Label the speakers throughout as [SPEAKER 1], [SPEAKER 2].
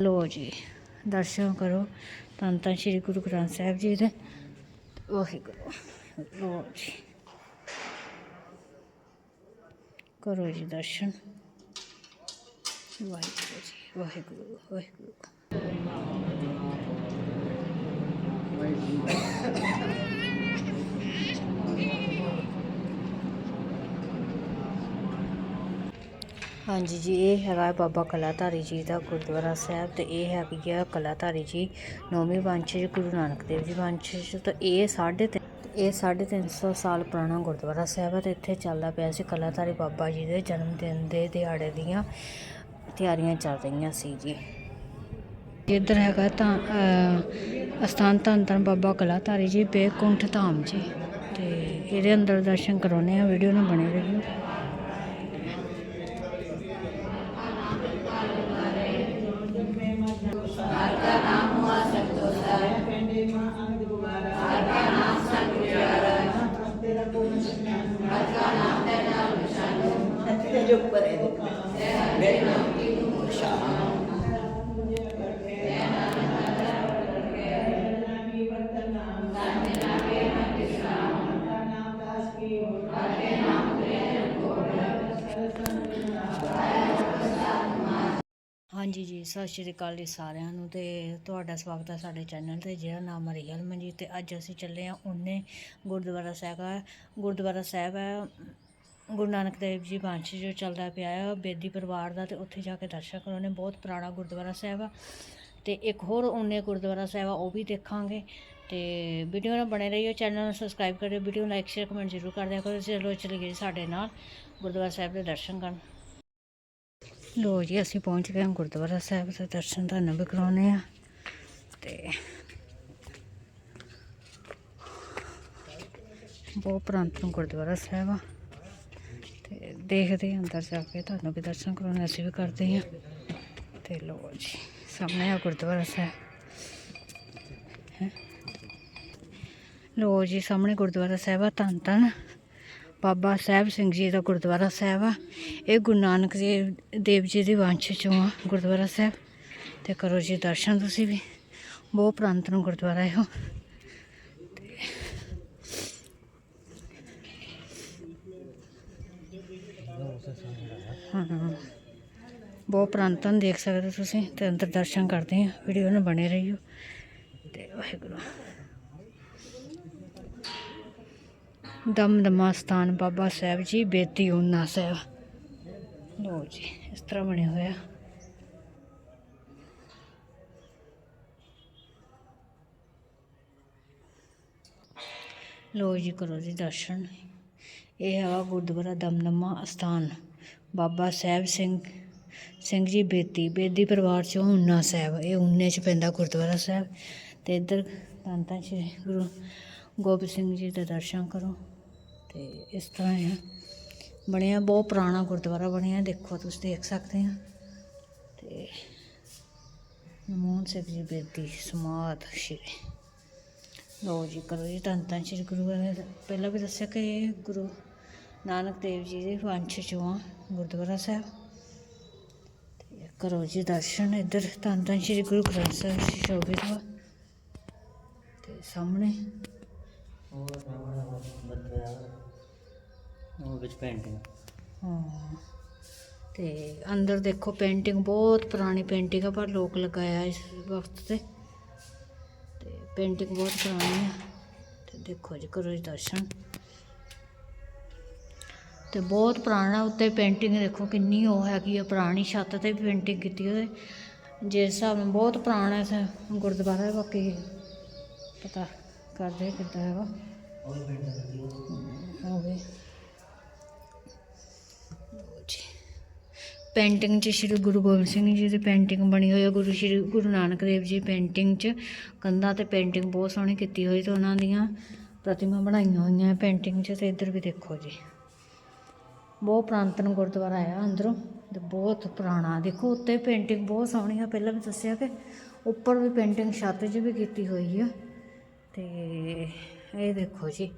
[SPEAKER 1] ਲੋ ਜੀ, ਦਰਸ਼ਨ ਕਰੋ। ਤਾਂ ਤਾਂ ਸ੍ਰੀ ਗੁਰੂ ਗ੍ਰੰਥ ਸਾਹਿਬ ਜੀ ਦੇ। ਵਾਹਿਗੁਰੂ, ਲੋ ਜੀ। ਕਰੋ ਜੀ ਦਰਸ਼ਨ। ਵਾਹਿਗੁਰੂ ਜੀ, ਵਾਹਿਗੁਰੂ ਵਾਹਿਗੁਰੂ। ਹਾਂਜੀ ਜੀ, ਇਹ ਹੈਗਾ ਬਾਬਾ ਕਲਾਧਾਰੀ ਜੀ ਦਾ ਗੁਰਦੁਆਰਾ ਸਾਹਿਬ ਅਤੇ ਇਹ ਹੈਗੀ ਆ ਕਲਾਧਾਰੀ ਜੀ ਨੌਵੀਂ ਵੰਸ਼ਜ ਗੁਰੂ ਨਾਨਕ ਦੇਵ ਜੀ ਵੰਸ਼ਜ ਤੇ ਇਹ ਸਾਢੇ ਤਿੰਨ, ਇਹ ਸਾਢੇ ਤਿੰਨ ਸੌ ਸਾਲ ਪੁਰਾਣਾ ਗੁਰਦੁਆਰਾ ਸਾਹਿਬ ਹੈ ਤੇ ਇੱਥੇ ਚੱਲਦਾ ਪਿਆ ਸੀ ਕਲਾਧਾਰੀ ਬਾਬਾ ਜੀ ਦੇ ਜਨਮ ਦਿਨ ਦੇ ਦਿਹਾੜੇ ਦੀਆਂ ਤਿਆਰੀਆਂ ਚੱਲ ਰਹੀਆਂ ਸੀ ਜੀ। ਇੱਧਰ ਹੈਗਾ ਤਾਂ ਅਸਥਾਨ ਧੰਨ ਧੰਨ ਬਾਬਾ ਕਲਾਧਾਰੀ ਜੀ, ਬੇਕੁੰਠ ਧਾਮ ਜੀ। ਤੇ ਇਹਦੇ ਅੰਦਰ ਦਰਸ਼ਨ ਕਰਾਉਣੇ ਆ ਵੀਡੀਓ ਨਾਲ ਬਣੇ ਰਹੀਓ। ਹਾਂਜੀ ਜੀ, ਸਤਿ ਸ਼੍ਰੀ ਅਕਾਲ ਜੀ ਸਾਰਿਆਂ ਨੂੰ ਤੇ ਤੁਹਾਡਾ ਸਵਾਗਤ ਹੈ ਸਾਡੇ ਚੈਨਲ ਤੇ, ਜਿਹੜਾ ਨਾਮ ਹੈ ਰੀਅਲ ਮਨਜੀਤ ਤੇ ਅੱਜ ਅਸੀਂ ਚੱਲੇ ਆ ਉਹਨੇ ਗੁਰਦੁਆਰਾ ਸਾਹਿਬ ਹੈ ਗੁਰਦੁਆਰਾ ਸਾਹਿਬ ਹੈ ਗੁਰੂ ਨਾਨਕ ਦੇਵ ਜੀ ਵੰਸ਼ ਜੋ ਚੱਲਦਾ ਪਿਆ ਹੈ ਬੇਦੀ ਪਰਿਵਾਰ ਦਾ ਤੇ ਉੱਥੇ ਜਾ ਕੇ ਦਰਸ਼ਨ ਕਰਾਉਣੇ ਬਹੁਤ ਪੁਰਾਣਾ ਗੁਰਦੁਆਰਾ ਸਾਹਿਬ ਆ। ਤੇ ਇੱਕ ਹੋਰ ਉਹਨੇ ਗੁਰਦੁਆਰਾ ਸਾਹਿਬ ਆ, ਉਹ ਵੀ ਦੇਖਾਂਗੇ। ਤੇ ਵੀਡੀਓ ਨਾਲ ਬਣੇ ਰਹੀਓ, ਚੈਨਲ ਨੂੰ ਸਬਸਕ੍ਰਾਈਬ ਕਰਿਓ, ਵੀਡੀਓ ਲਾਈਕ, ਸ਼ੇਅਰ, ਕਮੈਂਟ ਜ਼ਰੂਰ ਕਰ ਦਿਆ ਕਰੋ, ਚਲੋ ਚਲੀਏ ਸਾਡੇ ਨਾਲ ਗੁਰਦੁਆਰਾ ਸਾਹਿਬ ਦੇ ਦਰਸ਼ਨ ਕਰਨ। ਲੋ ਜੀ, ਅਸੀਂ ਪਹੁੰਚ ਗਏ ਹਾਂ ਗੁਰਦੁਆਰਾ ਸਾਹਿਬ ਦੇ ਦਰਸ਼ਨ ਤੁਹਾਨੂੰ ਵੀ ਕਰਾਉਣੇ ਆ ਤੇ ਬਹੁਤ ਪ੍ਰਾਂਤ ਨੂੰ ਗੁਰਦੁਆਰਾ ਸਾਹਿਬ ਆ। ਤੇ ਦੇਖਦੇ ਅੰਦਰ ਜਾ ਕੇ ਤੁਹਾਨੂੰ ਵੀ ਦਰਸ਼ਨ ਕਰਾਉਣੇ ਅਸੀਂ ਵੀ ਕਰਦੇ ਹਾਂ। ਤੇ ਲੋ ਜੀ, ਸਾਹਮਣੇ ਆ ਗੁਰਦੁਆਰਾ ਸਾਹਿਬ। ਹੈਂ। ਲੋ ਜੀ, ਸਾਹਮਣੇ ਗੁਰਦੁਆਰਾ ਸਾਹਿਬ ਆ ਧੰਨ ਧੰਨ ਬਾਬਾ ਸਾਹਿਬ ਸਿੰਘ ਜੀ ਦਾ ਗੁਰਦੁਆਰਾ ਸਾਹਿਬ ਆ। ਇਹ ਗੁਰੂ ਨਾਨਕ ਦੇਵ ਜੀ ਦੀ ਵੰਸ਼ ਚੋਂ ਆ ਗੁਰਦੁਆਰਾ ਸਾਹਿਬ। ਤੇ ਕਰੋ ਜੀ ਦਰਸ਼ਨ ਤੁਸੀਂ ਵੀ। ਬਹੁਤ ਪ੍ਰਾਂਤ ਨੂੰ ਗੁਰਦੁਆਰਾ ਇਹੋ। ਉਹ ਹਾਂ। ਬਹੁਤ ਪੁਰਾਤਨ ਦੇਖ ਸਕਦੇ ਹੋ ਤੁਸੀਂ ਤੇ ਅੰਦਰ ਦਰਸ਼ਨ ਕਰਦੇ ਆ। ਵੀਡੀਓ ਨਾਲ ਬਣੇ ਰਹੀਓ। ਤੇ ਵਾਹਿਗੁਰੂ। ਦਮਦਮਾ ਸਥਾਨ ਬਾਬਾ ਸਾਹਿਬ ਜੀ ਬੇਤੀ ਉਨਾ ਸਾਹਿਬ। ਲੋ ਜੀ, ਇਸ ਤਰ੍ਹਾਂ ਬਣਿਆ ਹੋਇਆ। ਲੋ ਜੀ, ਕਰੋ ਜੀ ਦਰਸ਼ਨ। ਇਹ ਹੈਗਾ ਗੁਰਦੁਆਰਾ ਦਮਦਮਾ ਅਸਥਾਨ ਬਾਬਾ ਸਾਹਿਬ ਸਿੰਘ ਸਿੰਘ ਜੀ ਬੇਤੀ ਬੇਦੀ ਪਰਿਵਾਰ ਚੋਂ ਉਨਾ ਸਾਹਿਬ। ਇਹ ਉਨੇ ਚ ਪੈਂਦਾ ਗੁਰਦੁਆਰਾ ਸਾਹਿਬ। ਤੇ ਇੱਧਰ ਧੰਨ ਧੰਨ ਸ਼੍ਰੀ ਗੁਰੂ ਗੋਬਿੰਦ ਸਿੰਘ ਜੀ ਦੇ ਦਰਸ਼ਨ ਕਰੋ। ਤੇ ਇਸ ਤਰ੍ਹਾਂ ਹੈ ਬਣਿਆ, ਬਹੁਤ ਪੁਰਾਣਾ ਗੁਰਦੁਆਰਾ ਬਣਿਆ, ਦੇਖੋ ਤੁਸੀਂ ਦੇਖ ਸਕਦੇ ਆ। ਤੇ ਮੋਹਨ ਸਿੰਘ ਜੀ ਬੇਦੀ ਸਮਾਧ ਸ਼੍ਰੀ ਲੋ ਜੀ, ਕਰੋ ਜੀ, ਧੰਨ ਧੰਨ ਸ਼੍ਰੀ ਗੁਰੂ ਗ੍ਰੰਥ ਪਹਿਲਾਂ ਵੀ ਦੱਸਿਆ ਕਿ ਇਹ ਗੁਰੂ ਨਾਨਕ ਦੇਵ ਜੀ ਦੇ ਵੰਸ਼ ਚੋਂ ਗੁਰਦੁਆਰਾ ਸਾਹਿਬ। ਤੇ ਕਰੋ ਜੀ ਦਰਸ਼ਨ ਇੱਧਰ, ਧੰਨ ਧੰਨ ਸ਼੍ਰੀ ਗੁਰੂ ਗ੍ਰੰਥ ਸਾਹਿਬ ਜੀ ਸ਼ੋਭਿਤ ਵਾ ਤੇ ਸਾਹਮਣੇ।
[SPEAKER 2] ਉਹ ਵਿੱਚ ਪੈਂਟਿੰਗ
[SPEAKER 1] ਹਾਂ। ਤੇ ਅੰਦਰ ਦੇਖੋ ਪੇਂਟਿੰਗ ਬਹੁਤ ਪੁਰਾਣੀ ਪੇਂਟਿੰਗ ਆ ਪਰ ਲੋਕ ਲਗਾਇਆ ਇਸ ਵਕਤ ਤੇ। ਤੇ ਪੇਂਟਿੰਗ ਬਹੁਤ ਪੁਰਾਣੀ ਆ। ਤੇ ਦੇਖੋ ਜੀ ਕਰੋ ਜੀ ਦਰਸ਼ਨ। ਤੇ ਬਹੁਤ ਪੁਰਾਣਾ ਉੱਤੇ ਪੇਂਟਿੰਗ ਦੇਖੋ ਕਿੰਨੀ ਉਹ ਹੈਗੀ ਆ ਪੁਰਾਣੀ ਛੱਤ ਤੇ ਵੀ ਪੇਂਟਿੰਗ ਕੀਤੀ ਉਹਦੇ। ਜਿਸ ਹਿਸਾਬ ਨਾਲ ਬਹੁਤ ਪੁਰਾਣਾ ਹੈ ਗੁਰਦੁਆਰਾ ਹੈ ਬਾਕੀ ਪਤਾ ਕਰਦੇ ਕਿੱਦਾਂ ਹੈਗਾ।
[SPEAKER 2] ਉਹ ਵੀ। ਪੇਂਟਿੰਗ
[SPEAKER 1] 'ਚ ਸ਼੍ਰੀ ਗੁਰੂ ਗੋਬਿੰਦ ਸਿੰਘ ਜੀ ਦੀ ਪੇਂਟਿੰਗ ਬਣੀ ਹੋਈ ਹੈ ਗੁਰੂ ਸ਼੍ਰੀ, ਗੁਰੂ ਨਾਨਕ ਦੇਵ ਜੀ ਪੇਂਟਿੰਗ 'ਚ। ਕੰਧਾਂ ਤੇ ਪੇਂਟਿੰਗ ਬਹੁਤ ਸੋਹਣੀ ਕੀਤੀ ਹੋਈ ਤੇ ਉਹਨਾਂ ਦੀਆਂ ਪ੍ਰਤਿਮਾ ਬਣਾਈਆਂ ਹੋਈਆਂ ਪੇਂਟਿੰਗ 'ਚ ਤੇ ਇੱਧਰ ਵੀ ਦੇਖੋ ਜੀ। ਬਹੁਤ ਪੁਰਾਤਨ ਗੁਰਦੁਆਰਾ ਆ ਅੰਦਰੋਂ ਤੇ ਬਹੁਤ ਪੁਰਾਣਾ। ਦੇਖੋ ਉੱਤੇ ਪੇਂਟਿੰਗ ਬਹੁਤ ਸੋਹਣੀ ਆ, ਪਹਿਲਾਂ ਵੀ ਦੱਸਿਆ ਕਿ ਉੱਪਰ ਵੀ ਪੇਂਟਿੰਗ ਛੱਤ 'ਚ ਵੀ ਕੀਤੀ ਹੋਈ ਆ। ਤੇ ਇਹ ਦੇਖੋ ਜੀ,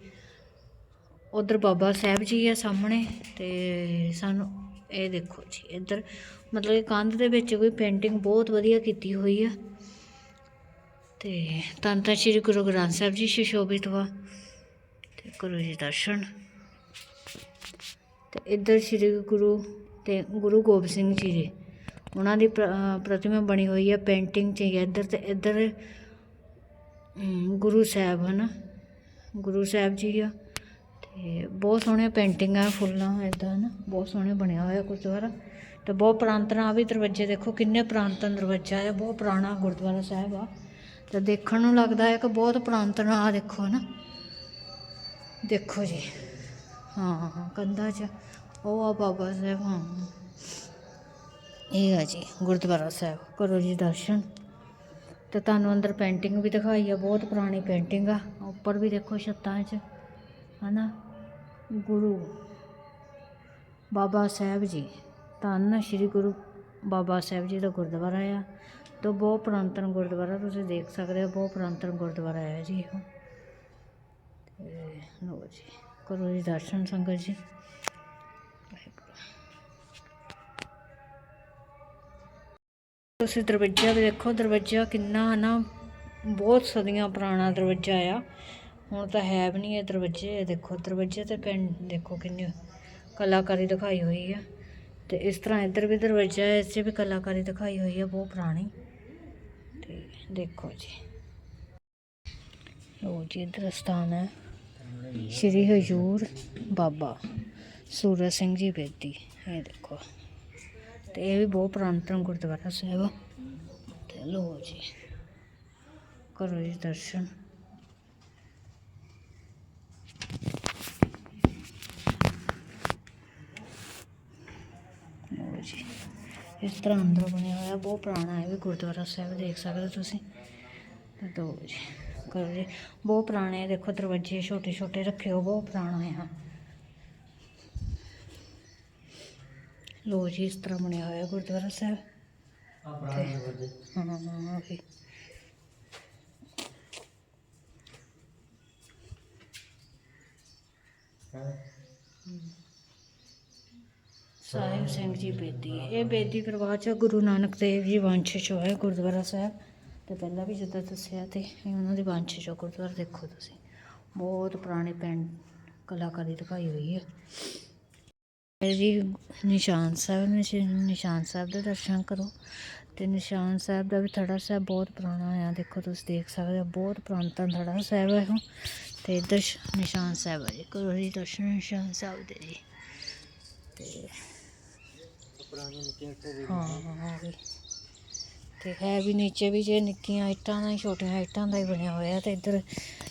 [SPEAKER 1] ਉਧਰ ਬਾਬਾ ਸਾਹਿਬ ਜੀ ਆ ਸਾਹਮਣੇ ਤੇ ਸਾਨੂੰ ਇਹ ਦੇਖੋ ਜੀ, ਇੱਧਰ ਮਤਲਬ ਕਿ ਕੰਧ ਦੇ ਵਿੱਚ ਕੋਈ ਪੇਂਟਿੰਗ ਬਹੁਤ ਵਧੀਆ ਕੀਤੀ ਹੋਈ ਆ। ਤੇ ਧੰਨ ਤਾਂ ਸ਼੍ਰੀ ਗੁਰੂ ਗ੍ਰੰਥ ਸਾਹਿਬ ਜੀ ਸੁਸ਼ੋਭਿਤ ਵਾ। ਤੇ ਕਰੋ ਜੀ ਦਰਸ਼ਨ। ਤੇ ਇੱਧਰ ਸ਼੍ਰੀ ਗੁਰੂ ਤੇ ਗੁਰੂ ਗੋਬਿੰਦ ਸਿੰਘ ਜੀ ਦੇ, ਉਹਨਾਂ ਦੀ ਪ੍ਰ- ਪ੍ਰਤਿਮਾ ਬਣੀ ਹੋਈ ਹੈ ਪੇਂਟਿੰਗ 'ਚ ਹੀ ਇੱਧਰ ਤੇ ਇੱਧਰ ਗੁਰੂ ਸਾਹਿਬ ਹਨ। ਗੁਰੂ ਸਾਹਿਬ ਜੀ ਆ। ਤੇ ਬਹੁਤ ਸੋਹਣੀਆਂ ਪੇਂਟਿੰਗਾਂ, ਫੁੱਲਾਂ ਇਦਾਂ ਨਾ ਬਹੁਤ ਸੋਹਣੇ ਬਣਿਆ ਹੋਇਆ ਗੁਰਦੁਆਰਾ। ਤੇ ਬਹੁਤ ਪੁਰਾਤਨਾ ਆ ਵੀ ਦਰਵਾਜ਼ੇ ਦੇਖੋ ਕਿੰਨੇ ਪੁਰਾਤਨ ਦਰਵਾਜ਼ਾ ਹੈ, ਬਹੁਤ ਪੁਰਾਣਾ ਗੁਰਦੁਆਰਾ ਸਾਹਿਬ ਆ। ਤੇ ਦੇਖਣ ਨੂੰ ਲੱਗਦਾ ਹੈ ਕਿ ਬਹੁਤ ਪੁਰਾਤਨ ਆ ਦੇਖੋ ਨਾ ਦੇਖੋ ਜੀ, ਹਾਂ ਹਾਂ ਕੰਧਾਂ 'ਚ, ਉਹ ਆ ਬਾਬਾ ਸਾਹਿਬ, ਹਾਂ। ਇਹ ਆ ਜੀ, ਗੁਰਦੁਆਰਾ ਸਾਹਿਬ ਕਰੋ ਜੀ ਦਰਸ਼ਨ। ਤੇ ਤੁਹਾਨੂੰ ਅੰਦਰ ਪੇਂਟਿੰਗ ਵੀ ਦਿਖਾਈ ਆ, ਬਹੁਤ ਪੁਰਾਣੀ ਪੇਂਟਿੰਗ ਆ, ਉੱਪਰ ਵੀ ਦੇਖੋ ਛੱਤਾਂ 'ਚ। ਹਨਾ? ਗੁਰੂ ਬਾਬਾ ਸਾਹਿਬ ਜੀ ਧੰਨ ਸ਼੍ਰੀ ਗੁਰੂ ਬਾਬਾ ਸਾਹਿਬ ਜੀ ਦਾ ਗੁਰਦੁਆਰਾ ਆ। ਤੇ ਬਹੁਤ ਪੁਰਾਤਨ ਗੁਰਦੁਆਰਾ, ਤੁਸੀਂ ਦੇਖ ਸਕਦੇ ਹੋ ਬਹੁਤ ਪੁਰਾਤਨ ਗੁਰਦੁਆਰਾ ਹੈ ਜੀ ਇਹ। ਤੇ ਜੀ, ਕਰੋ ਜੀ ਦਰਸ਼ਨ ਸੰਗਤ ਜੀ। ਵਾਹਿਗੁਰੂ। ਤੁਸੀਂ ਦਰਵਾਜ਼ਾ ਦੇਖੋ, ਦਰਵਾਜ਼ਾ ਕਿੰਨਾ ਨਾ, ਬਹੁਤ ਸਦੀਆਂ ਪੁਰਾਣਾ ਦਰਵਾਜ਼ਾ ਆ। ਹੁਣ ਤਾਂ ਹੈ ਵੀ ਨਹੀਂ ਇਹ ਦਰਵਾਜ਼ੇ, ਇਹ ਦੇਖੋ, ਦਰਵਾਜ਼ੇ ਤੇ ਪਿੰਡ, ਦੇਖੋ ਕਿੰਨੀ ਕਲਾਕਾਰੀ ਦਿਖਾਈ ਹੋਈ ਆ। ਤੇ ਇਸ ਤਰ੍ਹਾਂ ਇੱਧਰ ਵੀ ਦਰਵਾਜ਼ਾ ਹੈ ਇਸ 'ਚ ਵੀ ਕਲਾਕਾਰੀ ਦਿਖਾਈ ਹੋਈ ਹੈ ਬਹੁਤ ਪੁਰਾਣੀ। ਤੇ ਦੇਖੋ ਜੀ। ਲੋ ਜੀ, ਇੱਧਰ ਸਥਾਨ ਹੈ। ਸ਼੍ਰੀ ਹਜੂਰ ਬਾਬਾ ਸੂਰਜ ਸਿੰਘ ਜੀ ਬੇਦੀ, ਇਹ ਦੇਖੋ। ਤੇ ਇਹ ਵੀ ਬਹੁਤ ਪੁਰਾਤਨ ਗੁਰਦੁਆਰਾ ਸਾਹਿਬ ਆ। ਤੇ ਲੋ ਜੀ, ਕਰੋ ਜੀ ਦਰਸ਼ਨ ਲਓ ਜੀ ਇਸ ਤਰ੍ਹਾਂ ਅੰਦਰ ਬਣਿਆ ਹੋਇਆ ਬਹੁਤ ਪੁਰਾਣਾ ਹੈ ਵੀ ਗੁਰਦੁਆਰਾ ਸਾਹਿਬ ਦੇਖ ਸਕਦੇ ਹੋ ਤੁਸੀਂ। ਲਓ ਜੀ ਕਰੋ ਜੀ। ਬਹੁਤ ਪੁਰਾਣੇ ਦੇਖੋ ਦਰਵਾਜ਼ੇ ਛੋਟੇ ਛੋਟੇ ਰੱਖੇ ਹੋ ਬਹੁਤ ਪੁਰਾਣਾ ਹੈ ਲੋ ਜੀ ਇਸ ਤਰ੍ਹਾਂ ਬਣਿਆ ਹੋਇਆ ਗੁਰਦੁਆਰਾ ਸਾਹਿਬ। ਹਾਂ ਹਾਂ ਵੀ ਸਾਹਿਬ ਸਿੰਘ ਜੀ ਬੇਦੀ। ਇਹ ਬੇਦੀ ਪਰਿਵਾਰ ਚ ਗੁਰੂ ਨਾਨਕ ਦੇਵ ਜੀ ਵੰਸ਼ ਚੋਂ ਹੈ, ਗੁਰਦੁਆਰਾ ਸਾਹਿਬ। ਤੇ ਪਹਿਲਾਂ ਵੀ ਜਿੱਦਾਂ ਦੱਸਿਆ ਤੇ ਇਹ ਉਹਨਾਂ ਦੀ ਵੰਸ਼ ਚੋਂ ਗੁਰਦੁਆਰਾ ਦੇਖੋ ਤੁਸੀਂ। ਬਹੁਤ ਪੁਰਾਣੇ ਪਿੰਡ ਕਲਾਕਾਰੀ ਦਿਖਾਈ ਹੋਈ ਹੈ ਇਹ ਜੀ ਨਿਸ਼ਾਨ ਸਾਹਿਬ ਨਿਸ਼- ਨਿਸ਼ਾਨ ਸਾਹਿਬ ਦੇ ਦਰਸ਼ਨ ਕਰੋ। ਤੇ ਨਿਸ਼ਾਨ ਸਾਹਿਬ ਦਾ ਵੀ ਥੜਾ ਸਾਹਿਬ ਬਹੁਤ ਪੁਰਾਣਾ ਆ, ਦੇਖੋ ਤੁਸੀਂ ਦੇਖ ਸਕਦੇ ਹੋ, ਬਹੁਤ ਪੁਰਾਤਨ ਥੜਾ ਸਾਹਿਬ ਹੈ ਉਹ ਤੇ ਇੱਧਰ ਨਿਸ਼ਾਨ ਸਾਹਿਬ ਹੈ ਜੀ ਕਰੋ ਦਰਸ਼ਨ ਨਿਸ਼ਾਨ ਸਾਹਿਬ ਦੇ ਜੀ। ਤੇ ਹਾਂ ਹਾਂ ਵੀ ਤੇ ਹੈ ਵੀ ਨੀਚੇ ਵੀ ਜੇ ਨਿੱਕੀਆਂ ਇੱਟਾਂ ਦਾ ਹੀ, ਛੋਟੀਆਂ ਇੱਟਾਂ ਦਾ ਹੀ ਬਣਿਆ ਹੋਇਆ ਤੇ ਇੱਧਰ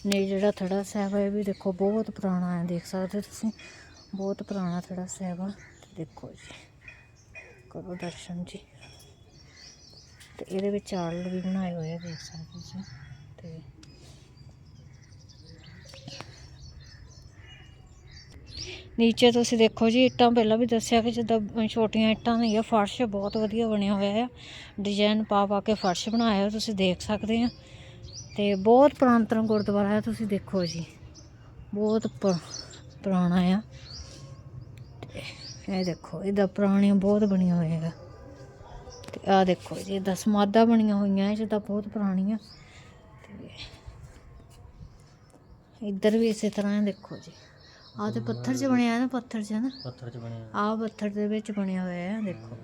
[SPEAKER 1] ਨੇ ਜਿਹੜਾ ਥੜਾ ਸਾਹਿਬ ਹੈ ਇਹ ਵੀ ਦੇਖੋ ਬਹੁਤ ਪੁਰਾਣਾ ਹੈ, ਦੇਖ ਸਕਦੇ ਹੋ ਤੁਸੀਂ। ਬਹੁਤ ਪੁਰਾਣਾ ਥੜਾ ਸਾਹਿਬ ਆ। ਤੇ ਦੇਖੋ ਜੀ, ਕਰੋ ਦਰਸ਼ਨ ਜੀ। ਤੇ ਇਹਦੇ ਵਿੱਚ ਆਲ ਵੀ ਬਣਾਏ ਹੋਏ ਆ, ਦੇਖ ਸਕਦੇ ਤੁਸੀਂ। ਤੇ ਨੀਚੇ ਤੁਸੀਂ ਦੇਖੋ ਜੀ, ਇੱਟਾਂ ਪਹਿਲਾਂ ਵੀ ਦੱਸਿਆ ਕਿ ਜਿੱਦਾਂ ਛੋਟੀਆਂ ਇੱਟਾਂ ਨਹੀਂ ਆ ਫਰਸ਼ ਬਹੁਤ ਵਧੀਆ ਬਣਿਆ ਹੋਇਆ ਆ। ਡਿਜ਼ਾਈਨ ਪਾ ਪਾ ਕੇ ਫਰਸ਼ ਬਣਾਇਆ ਹੋਇਆ ਤੁਸੀਂ ਦੇਖ ਸਕਦੇ ਆ। ਤੇ ਬਹੁਤ ਪੁਰਾਤਨ ਗੁਰਦੁਆਰਾ ਹੈ ਤੁਸੀਂ ਦੇਖੋ ਜੀ। ਬਹੁਤ ਪੁਰਾਣਾ ਆ। ਤੇ ਇਹ ਦੇਖੋ, ਇਹਦਾ ਪੁਰਾਣੀਆਂ ਬਹੁਤ ਬਣੀਆਂ ਹੋਈਆਂ ਆ। ਤੇ ਆ ਦੇਖੋ ਜੀ, ਇਹਦਾ ਸਮਾਧਾਂ ਬਣੀਆਂ ਹੋਈਆਂ ਇਹ ਜਿੱਦਾਂ ਬਹੁਤ ਪੁਰਾਣੀਆਂ। ਤੇ ਇੱਧਰ ਵੀ ਇਸੇ ਤਰ੍ਹਾਂ ਦੇਖੋ ਜੀ। ਆ ਤੇ ਪੱਥਰ 'ਚ ਬਣਿਆ ਨਾ ਪੱਥਰ 'ਚ ਨਾ।
[SPEAKER 2] ਪੱਥਰ ਚ ਬਣਿਆ।
[SPEAKER 1] ਆ ਪੱਥਰ ਦੇ ਵਿੱਚ ਬਣਿਆ ਹੋਇਆ ਹੈ ਦੇਖੋ।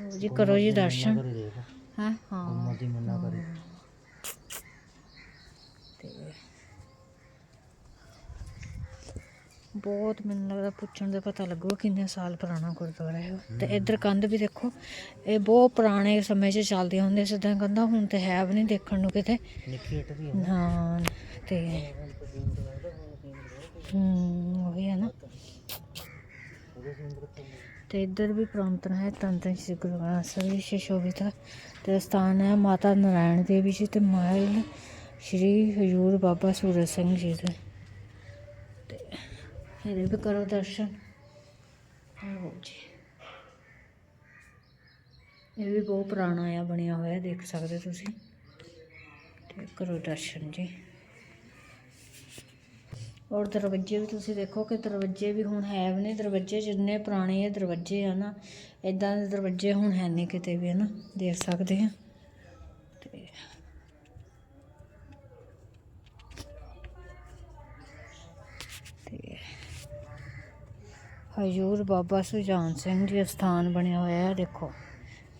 [SPEAKER 1] ਲਓ ਜੀ ਕਰੋ ਜੀ ਦਰਸ਼ਨ। ਹੈ? ਹਾਂ।
[SPEAKER 2] ਮੋਦੀ ਮੰਨਾ ਕਰੀ।
[SPEAKER 1] ਤੇ ਬਹੁਤ ਮੈਨੂੰ ਲੱਗਦਾ ਪੁੱਛਣ ਦੇ ਪਤਾ ਲੱਗੂਗਾ ਕਿੰਨੇ ਸਾਲ ਪੁਰਾਣਾ ਗੁਰਦੁਆਰਾ ਹੈ। ਤੇ ਇੱਧਰ ਕੰਧ ਵੀ ਦੇਖੋ ਇਹ ਬਹੁਤ ਪੁਰਾਣੇ ਸਮੇਂ 'ਚ ਚੱਲਦੀਆਂ ਹੁੰਦੀਆਂ ਸਿੱਧਾ ਕੰਧਾਂ ਹੁਣ ਤੇ ਹੈ ਵੀ ਨਹੀਂ ਦੇਖਣ ਨੂੰ ਕਿਤੇ।
[SPEAKER 2] ਨਿੱਕੀ ਦੀ
[SPEAKER 1] ਹਾਂ ਤੇ ਹੂੰ ਉਹ ਵੀ ਹੈ ਨਾ। ਤੇ ਇੱਧਰ ਵੀ ਪ੍ਰਾਂਤਨ ਹੈ, ਤੰਤਨ ਸ਼੍ਰੀ ਗੁਰੂ ਗ੍ਰੰਥ ਸਾਹਿਬ ਜੀ ਸ਼ਿਸ਼ੋਭਿਤ ਤੇ ਸਥਾਨ ਹੈ, ਮਾਤਾ ਨਾਰਾਇਣ ਦੇਵੀ ਜੀ ਤੇ ਮਹਿਲ ਸ਼੍ਰੀ ਹਜੂਰ ਬਾਬਾ ਸੂਰਜ ਸਿੰਘ ਜੀ ਦੇ। ਤੇ ਇਹਦੇ ਵੀ ਕਰੋ ਦਰਸ਼ਨ। ਆਓ ਜੀ। ਇਹ ਵੀ ਬਹੁਤ ਪੁਰਾਣਾ ਆ, ਬਣਿਆ ਹੋਇਆ, ਦੇਖ ਸਕਦੇ ਤੁਸੀਂ। ਤੇ ਕਰੋ ਦਰਸ਼ਨ ਜੀ। ਔਰ ਦਰਵਾਜ਼ੇ ਵੀ ਤੁਸੀਂ ਦੇਖੋ ਕਿ ਦਰਵਾਜ਼ੇ ਵੀ ਹੁਣ ਹੈ ਵੀ ਨਹੀਂ। ਦਰਵਾਜ਼ੇ ਜਿੰਨੇ ਪੁਰਾਣੇ ਇਹ ਦਰਵਾਜ਼ੇ ਆ ਨਾ ਇਦਾਂ ਦੇ ਦਰਵਾਜ਼ੇ ਹੁਣ ਹੈ ਨਹੀਂ ਕਿਤੇ ਵੀ, ਹਨਾ? ਦੇਖ ਸਕਦੇ ਆ। ਤੇ ਤੇ ਹਜੂਰ ਬਾਬਾ ਸੁਜਾਨ ਸਿੰਘ ਜੀ ਸਥਾਨ ਬਣਿਆ ਹੋਇਆ ਹੈ, ਦੇਖੋ।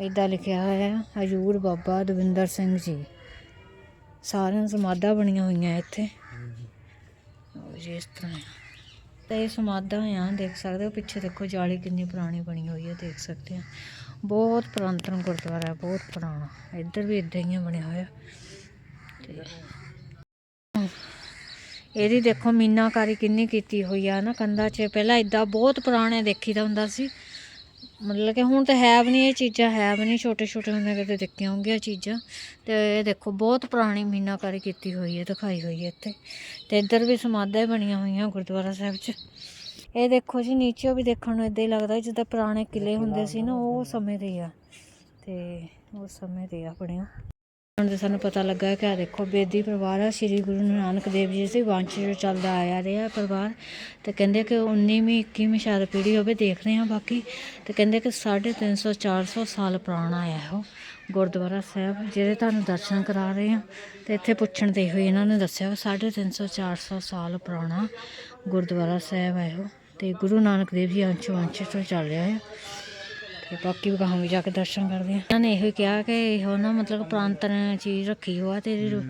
[SPEAKER 1] ਇਦਾਂ ਲਿਖਿਆ ਹੋਇਆ ਹੈ, ਹਜੂਰ ਬਾਬਾ ਦਵਿੰਦਰ ਸਿੰਘ ਜੀ। ਸਾਰਿਆਂ ਸਮਾਧਾਂ ਬਣੀਆਂ ਹੋਈਆਂ ਇੱਥੇ। ਉਹ ਜੀ, ਇਸ ਤਰ੍ਹਾਂ ਤਾਂ ਇਹ ਸਮਾਧਾਂ ਆ, ਦੇਖ ਸਕਦੇ ਹੋ, ਪਿੱਛੇ ਦੇਖੋ, ਜਾਲੀ ਕਿੰਨੀ ਪੁਰਾਣੀ ਬਣੀ ਹੋਈ ਹੈ ਦੇਖ ਸਕਦੇ ਆ। ਬਹੁਤ ਪੁਰਾਤਨ ਗੁਰਦੁਆਰਾ ਹੈ ਬਹੁਤ ਪੁਰਾਣਾ। ਇੱਧਰ ਵੀ ਇਦਾਂ ਹੀ ਬਣਿਆ ਹੋਇਆ। ਇਹਦੀ ਦੇਖੋ, ਮੀਨਾਕਾਰੀ ਕਿੰਨੀ ਕੀਤੀ ਹੋਈ ਆ ਨਾ ਕੰਧਾਂ 'ਚ। ਪਹਿਲਾਂ ਇਦਾਂ ਬਹੁਤ ਪੁਰਾਣੇ ਦੇਖੀਦਾ ਹੁੰਦਾ ਸੀ। ਮਤਲਬ ਕਿ ਹੁਣ ਤਾਂ ਹੈ ਵੀ ਨਹੀਂ ਇਹ ਚੀਜ਼ਾਂ, ਹੈ ਵੀ ਨਹੀਂ ਛੋਟੇ ਛੋਟੇ ਹੁੰਦੇ ਕਦੇ ਦੇਖੀਆਂ ਹੋਣਗੀਆਂ ਚੀਜ਼ਾਂ। ਤੇ ਇਹ ਦੇਖੋ, ਬਹੁਤ ਪੁਰਾਣੀ ਮੀਨਾਕਾਰੀ ਕੀਤੀ ਹੋਈ ਹੈ, ਦਿਖਾਈ ਹੋਈ ਹੈ ਇੱਥੇ। ਤੇ ਇੱਧਰ ਵੀ ਸਮਾਧਾਂ ਬਣੀਆਂ ਹੋਈਆਂ ਗੁਰਦੁਆਰਾ ਸਾਹਿਬ 'ਚ। ਇਹ ਦੇਖੋ ਜੀ, ਨੀਚੇ ਵੀ ਦੇਖਣ ਨੂੰ ਇਦਾਂ ਹੀ ਲੱਗਦਾ ਜਿੱਦਾਂ ਪੁਰਾਣੇ ਕਿਲੇ ਹੁੰਦੇ ਸੀ ਨਾ, ਉਹ ਸਮੇਂ ਦੇ ਆ। ਤੇ ਉਹ ਸਮੇਂ ਦੇ ਆ ਬਣਿਆ ਹੁਣ ਤੇ ਸਾਨੂੰ ਪਤਾ ਲੱਗਾ ਕਿ ਆ ਦੇਖੋ ਬੇਦੀ ਪਰਿਵਾਰ ਆ, ਸ੍ਰੀ ਗੁਰੂ ਨਾਨਕ ਦੇਵ ਜੀ ਦੇ ਵੰਸ਼ ਜੋ ਚੱਲਦਾ ਆਇਆ ਰਿਹਾ ਪਰਿਵਾਰ। ਤੇ ਕਹਿੰਦੇ ਕਿ 19ਵੀਂ 21ਵੀਂ ਸ਼ਾਇਦ ਪੀੜ੍ਹੀ ਹੋਵੇ ਦੇਖ ਰਹੇ ਹਾਂ ਬਾਕੀ। ਤੇ ਕਹਿੰਦੇ ਕਿ 350 400 ਸਾਲ ਪੁਰਾਣਾ ਆ ਇਹੋ ਗੁਰਦੁਆਰਾ ਸਾਹਿਬ, ਜਿਹੜੇ ਤੁਹਾਨੂੰ ਦਰਸ਼ਨ ਕਰਾ ਰਹੇ ਆ ਤੇ ਇੱਥੇ ਪੁੱਛਣ ਤੇ ਹੋਈ ਇਹਨਾਂ ਨੇ ਦੱਸਿਆ ਵੀ 350 400 ਸਾਲ ਪੁਰਾਣਾ ਗੁਰਦੁਆਰਾ ਸਾਹਿਬ ਹੈ ਇਹੋ। ਤੇ ਗੁਰੂ ਨਾਨਕ ਦੇਵ ਜੀ ਅੰਸ਼ ਵੰਸ਼ ਤੋਂ ਚੱਲ ਰਿਹਾ ਹੈ ਤੇ ਬਾਕੀ ਵੀ ਕਹਾਂ ਵੀ ਜਾ ਕੇ ਦਰਸ਼ਨ ਕਰਦੇ ਆ। ਇਹਨਾਂ ਨੇ ਇਹੋ ਹੀ ਕਿਹਾ ਕਿ ਇਹੋ ਨਾ ਮਤਲਬ ਪ੍ਰਾਂਤਨ ਚੀਜ਼ ਰੱਖੀ ਹੋਆ ਤੇ